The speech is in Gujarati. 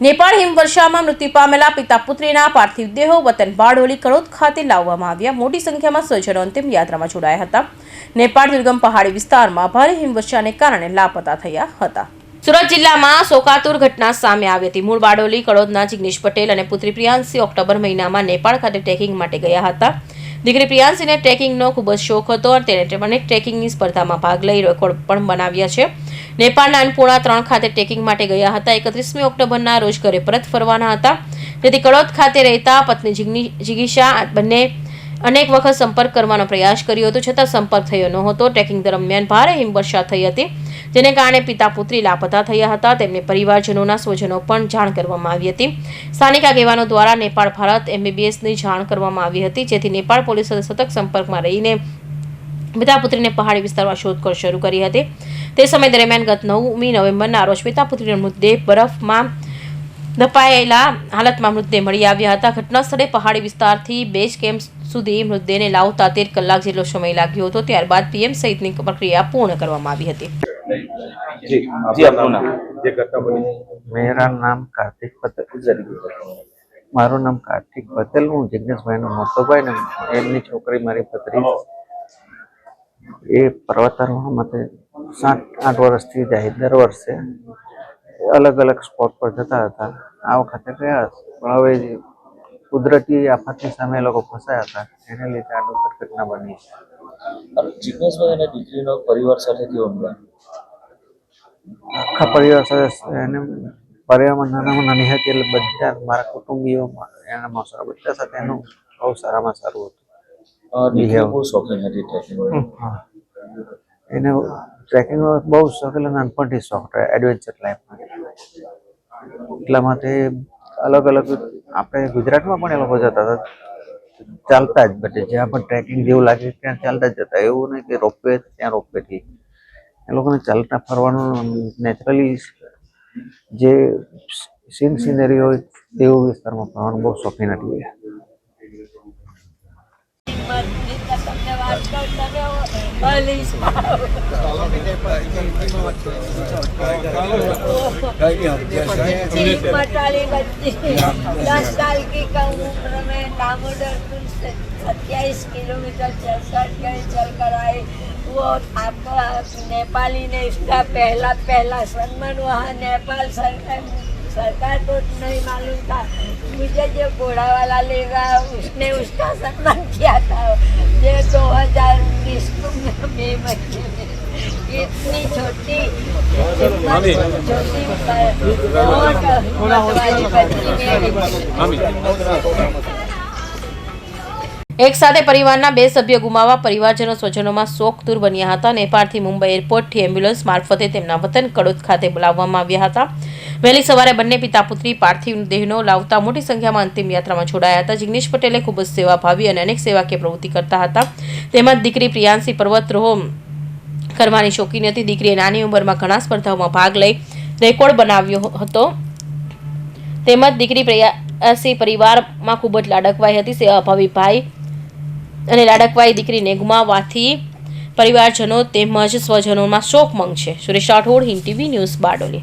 નેપાળ હિમવર્ષામાં મૃત્યુ પામેલા પિતા પુત્રીના પાર્થિવ દેહો વતન બારડોલી કડોદ ખાતે લાવવામાં આવ્યા. મોટી સંખ્યામાં સ્વજનો અંતિમ યાત્રામાં જોડાયા હતા. નેપાળ દુર્ગમ પહાડી વિસ્તારમાં ભારે હિમવર્ષાને કારણે લાપતા થયા હતા. સુરત જિલ્લામાં શોકાતુર ઘટના સામે આવી હતી. મૂળ બારડોલી કડોદના જિગ્નેશ પટેલ અને પુત્રી પ્રિયાંશી ઓક્ટોબર મહિનામાં નેપાળ ખાતે ટ્રેકિંગ માટે ગયા હતા. દીકરી પ્રિયાંશીને ટ્રેકિંગનો ખૂબ જ શોખ હતો અને તેણે અનેક ટ્રેકિંગની સ્પર્ધામાં ભાગ લઈ રેકોર્ડ પણ બનાવ્યા છે. નેપાળના અન્નપૂર્ણા ત્રણ ખાતે ટ્રેકિંગ માટે ગયા હતા. એકત્રીસમી ઓક્ટોબરના રોજ ઘરે પરત ફરવાના હતા. તેથી કડોદ ખાતે રહેતા પત્ની જિગીશા બંને અનેક વખત સંપર્ક કરવાનો પ્રયાસ કર્યો હતો, છતાં સંપર્ક થયો નહોતો. ટ્રેકિંગ દરમિયાન ભારે હિમવર્ષા થઈ હતી, જેને કારણે પિતા પુત્રી લાપતા થયા હતા. તેમને પરિવારજનોના સ્વજનો પણ જાણ કરવામાં આવી હતી. સ્થાનિક આગેવાનો દ્વારા નેપાળ ભારત એમબીબીએસની જાણ કરવામાં આવી હતી, જેથી નેપાળ પોલીસ સતત સંપર્કમાં રહીને પિતા પુત્રીને પહાડી વિસ્તારમાં શોધખોળ શરૂ કરી હતી. તે સમય દરમિયાન ગત નવમી નવેમ્બરના રોજ પિતા પુત્રીનો મૃતદેહ બરફમાં ધપાયેલા હાલતમાં મૃતદેહ મળી આવ્યા હતા. ઘટના સ્થળે પહાડી વિસ્તારથી બેઝ કેમ્પ સુધી મૃતદેહને લાવતા તેર કલાક જેટલો સમય લાગ્યો હતો. ત્યારબાદ પીએમ સહિતની પ્રક્રિયા પૂર્ણ કરવામાં આવી હતી. મેરા નામ કાર્તિક પટેલ. મારું નામ કાર્તિક પટેલ. હું જિજ્ઞેશભાઈનો મોટોભાઈ ને એમની છોકરી મારી પત્રી એ પર્વતારોહણ માટે સાત આઠ વર્ષથી જાય દર વર્ષે અલગ અલગ સ્પોટ પર જતા હતા. આ વખતે ગયા પણ હવે કુદરતી આફતની સામે લોકો ફસાયા હતા એને લીધે આ દુઃખદ ઘટના બની છે. અને દીકરીનો પરિવાર સાથે કેવો આખા પરિવાર સાથે એને પરિવારમાં નાનામાં નાની હતી એટલે બધા મારા કુટુંબીઓમાં એના મોસરા બધા સાથે એનું બહુ સારામાં સારું હતું. બિહેવ. બહુ શોખીન હતી ટ્રેકિંગ એને ટ્રેકિંગનો બહુ શોખ એટલે નાનપણથી શોખ એડવેન્ચર લાઈફમાં એટલા માટે અલગ અલગ, આપણે ગુજરાતમાં પણ એ લોકો જતા હતા. ચાલતા જ બધે, જ્યાં પણ ટ્રેકિંગ જેવું લાગે ત્યાં ચાલતા જ જતા. એવું નહીં કે રોપવે, ત્યાં રોપવેથી. એ લોકોને ચાલતા ફરવાનું નેચરલી જે સીન સિનરી હોય, તેવું વિસ્તારમાં ફરવાનું બહુ શોખીન હતી. दस साल की उम्र में दामोदर पुल से सत्ताईस किलोमीटर चल कर गए चल कर आए वो आपका नेपाली ने इसका पहला पहला सम्मान वहाँ नेपाल सरकार सरकार को नहीं मालूम था मुझे जो घोड़ा वाला लेगा उसने उसका सम्मान किया था ये दो हजार उन्नीस में महीने में इतनी छोटी छोटी बहुत हिम्मत वाली बच्ची मेरी એક સાથે પરિવારના બે સભ્યો ગુમાવવા પરિવારજનો સ્વજનોમાં શોક દૂર બન્યા હતા. નેપાળથી મુંબઈ એરપોર્ટથી એમ્બ્યુલન્સ મારફતે તેમના વતન કડોદ ખાતે બોલાવવામાં આવ્યા હતા. વહેલી સવારે બંને પિતા પુત્રી પાર્થિવ દેહનો લાવતા મોટી સંખ્યામાં અંતિમ યાત્રામાં જોડાયા હતા. જિગ્નેશ પટેલે ખૂબ જ સેવાભાવી અને અનેક સેવાકીય પ્રવૃત્તિ કરતા હતા. તેમજ દીકરી પ્રિયાંશી પર્વતરોહ કરવાની શોખીન હતી. દીકરીએ નાની ઉંમરમાં ઘણા સ્પર્ધાઓમાં ભાગ લઈ રેકોર્ડ બનાવ્યો હતો. તેમજ દીકરી પ્રયાસી પરિવારમાં ખૂબ જ લાડકવાઈ હતી. સેવાભાવી ભાઈ અને લાડકવાઈ દીકરીને ગુમાવવાથી પરિવારજનો તેમજ સ્વજનોમાં શોક મંગ છે. Suresh Rathod, Hind TV news Bardoli.